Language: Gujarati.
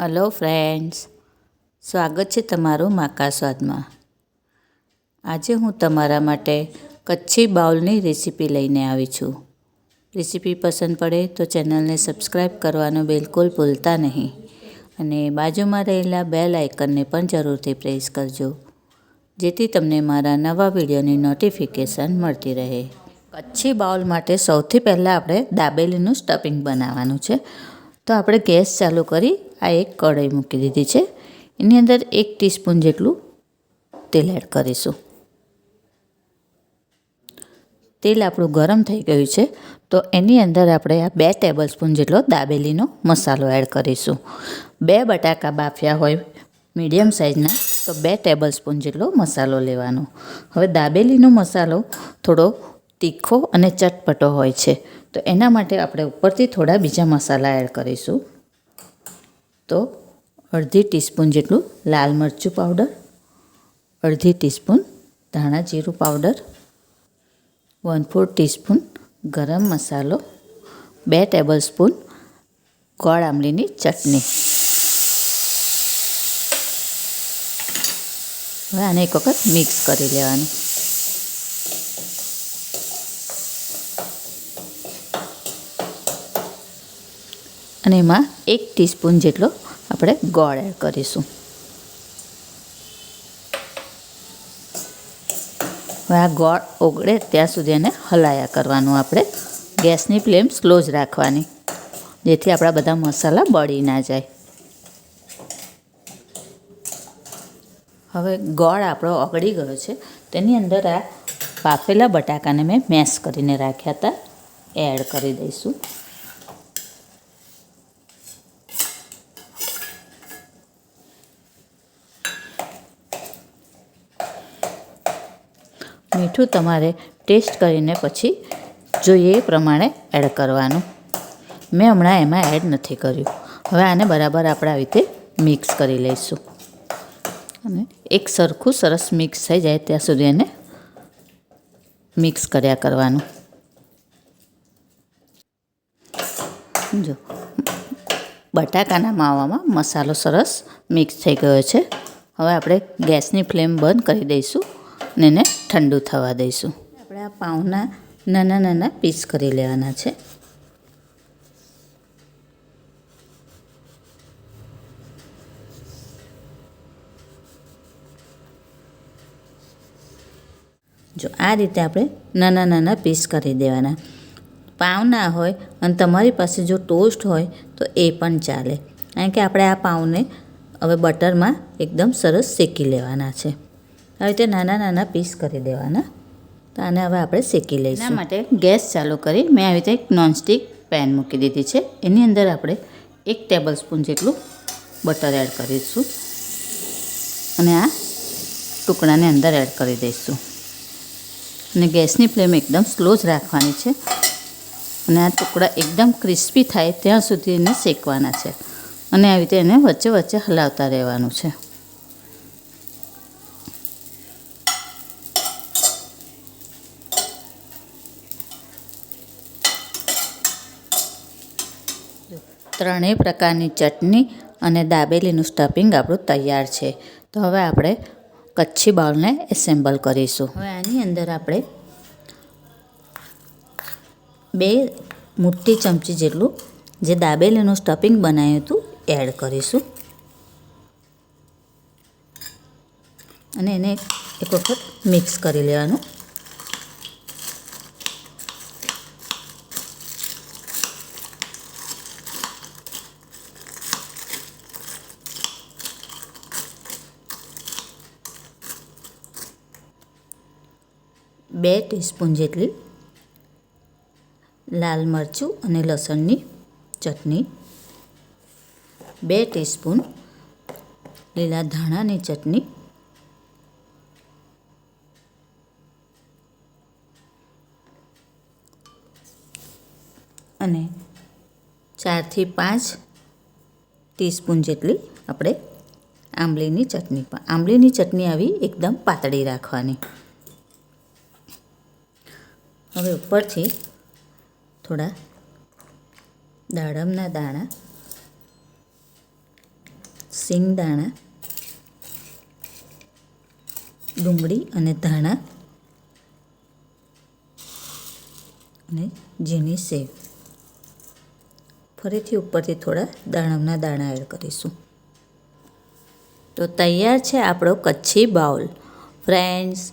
હલો ફ્રેન્ડ્સ, સ્વાગત છે તમારું માકા સ્વાદમાં. આજે હું તમારા માટે કચ્છી બાઉલની રેસીપી લઈને આવી છું. રેસીપી પસંદ પડે તો ચેનલને સબસ્ક્રાઈબ કરવાનું બિલકુલ ભૂલતા નહીં અને બાજુમાં રહેલા બેલ આઇકનને પણ જરૂરથી પ્રેસ કરજો, જેથી તમને મારા નવા વિડીયોની નોટિફિકેશન મળતી રહે. કચ્છી બાઉલ માટે સૌથી પહેલાં આપણે દાબેલીનું સ્ટફિંગ બનાવવાનું છે. તો આપણે ગેસ ચાલુ કરી આ એક કઢાઈ મૂકી દીધી છે. એની અંદર એક ટીસ્પૂન જેટલું તેલ એડ કરીશું. તેલ આપણું ગરમ થઈ ગયું છે, તો એની અંદર આપણે આ બે ટેબલ સ્પૂન જેટલો દાબેલીનો મસાલો એડ કરીશું. બે બટાકા બાફ્યા હોય મીડિયમ સાઇઝના, તો બે ટેબલ સ્પૂન જેટલો મસાલો લેવાનો. હવે દાબેલીનો મસાલો થોડો તીખો અને ચટપટો હોય છે, તો એના માટે આપણે ઉપરથી થોડા બીજા મસાલા એડ કરીશું. તો અડધી ટીસ્પૂન જેટલું લાલ મરચું પાવડર, અડધી ટીસ્પૂન ધાણા જીરું પાવડર વન ફોર ટીસ્પૂન ગરમ મસાલો, બે ટેબલ સ્પૂન ગોળ આંબલીની ચટણી. હવે આને એક વખત મિક્સ કરી લેવાનું. અને એમાં એક ટીસ્પૂન જેટલો આપણે ગોળ એડ કરીશું. હવે આ ગોળ ઓગળે ત્યાં સુધી એને હલાયા કરવાનું. આપણે ગેસની ફ્લેમ સ્લો જ રાખવાની, જેથી આપણા બધા મસાલા બળી ના જાય. હવે ગોળ આપણો ઓગળી ગયો છે. તેની અંદર આ બાફેલા બટાકાને મેં મેશ કરીને રાખ્યા હતા. એડ કરી દઈશું. મીઠું તમારે ટેસ્ટ કરીને પછી જોઈએ એ પ્રમાણે એડ કરવાનું. મેં હમણાં એમાં એડ નથી કર્યું. હવે આને બરાબર આપણે આવી રીતે મિક્સ કરી લઈશું. અને એક સરખું સરસ મિક્સ થઈ જાય ત્યાં સુધી એને મિક્સ કર્યા કરવાનું. જો, બટાકાના માવામાં મસાલો સરસ મિક્સ થઈ ગયો છે. હવે આપણે ગેસની ફ્લેમ બંધ કરી દઈશું ને એને ઠંડુ થવા દઈશું. આપણે આ પાઉના નાના નાના પીસ કરી લેવાના છે. જો આ રીતે આપણે નાના નાના પીસ કરી દેવાના. પાઉના હોય અને તમારી પાસે જો ટોસ્ટ હોય તો એ પણ ચાલે. કારણ કે આપણે આ પાઉને હવે બટરમાં એકદમ સરસ શેકી લેવાના છે. આવી રીતે નાના નાના પીસ કરી દેવાના. તો આને હવે આપણે શેકી લઈશું. એના માટે ગેસ ચાલુ કરી મેં આવી રીતે એક નોનસ્ટિક પેન મૂકી દીધી છે. એની અંદર આપણે એક ટેબલ સ્પૂન જેટલું બટર એડ કરીશું. અને આ ટુકડાને અંદર એડ કરી દઈશું. અને ગેસની ફ્લેમ એકદમ સ્લો જ રાખવાની છે. અને આ ટુકડા એકદમ ક્રિસ્પી થાય ત્યાં સુધી એને શેકવાના છે. અને આવી રીતે એને વચ્ચે વચ્ચે હલાવતા રહેવાનું છે. ત્રણેય પ્રકારની ચટણી અને દાબેલીનું સ્ટફિંગ આપણું તૈયાર છે. તો હવે આપણે કચ્છી બાઉલને એસેમ્બલ કરીશું. હવે આની અંદર આપણે બે મોટી ચમચી જેટલું જે દાબેલીનું સ્ટફિંગ બનાવ્યું હતું એડ કરીશું. અને એને એક વખત મિક્સ કરી લેવાનું. બે ટીસ્પૂન જેટલી લાલ મરચું અને લસણની ચટણી, બે ટીસ્પૂન લીલા ધાણાની ચટણી, અને ચારથી પાંચ ટીસ્પૂન જેટલી આપણે આંબલીની ચટણી, પણ આંબલીની ચટણી આવી એકદમ પાતળી રાખવાની. હવે ઉપરથી થોડા દાડમના દાણા સિંગદાણા ડુંગળી અને ધાણા અને ઝીણી સેવ. ફરીથી ઉપરથી થોડા દાણમના દાણા એડ કરીશું. તો તૈયાર છે આપણો કચ્છી બાઉલ. ફ્રેન્ડ્સ